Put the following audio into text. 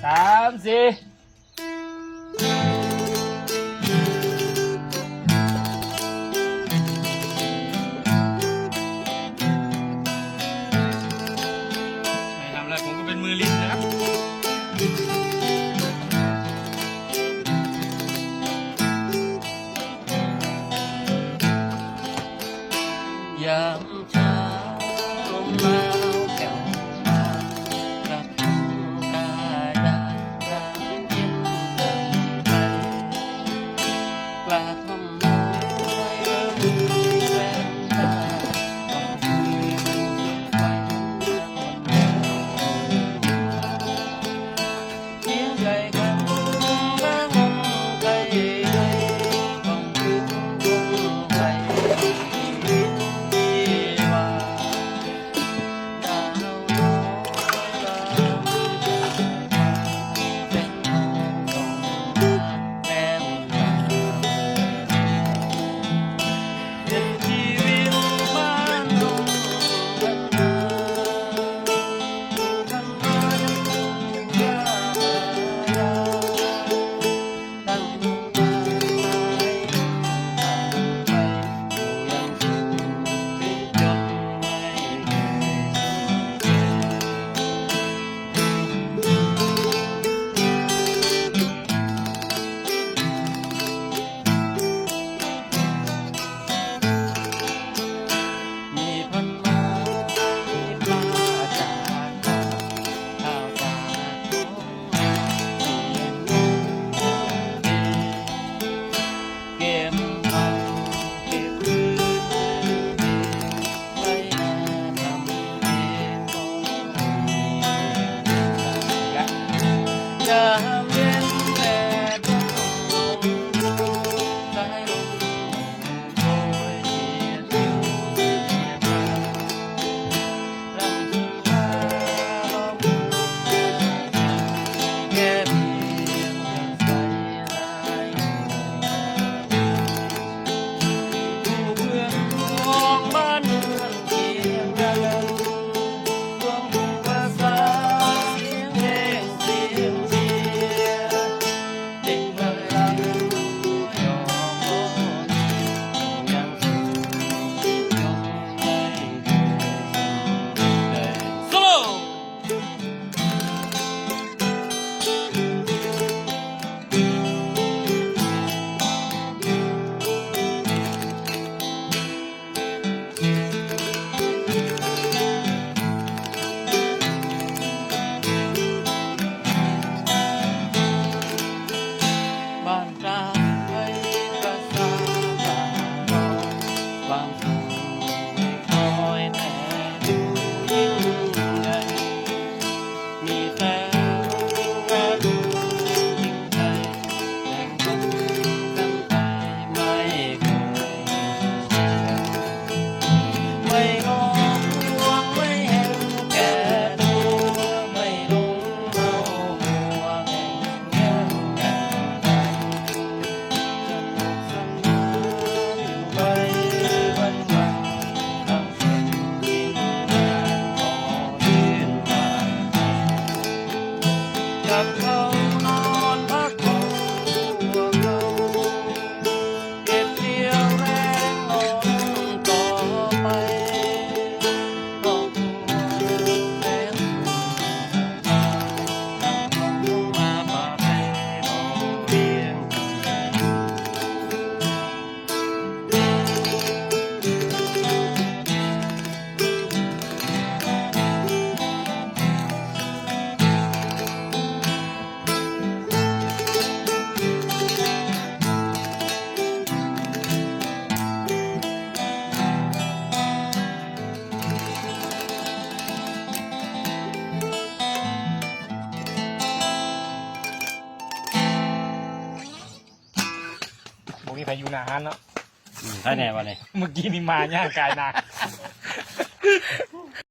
三级 ผมมีพายุนาฮันเนาะใช่แน่วะเนี่ยเมื่อกี้นี่มาย่างกายนา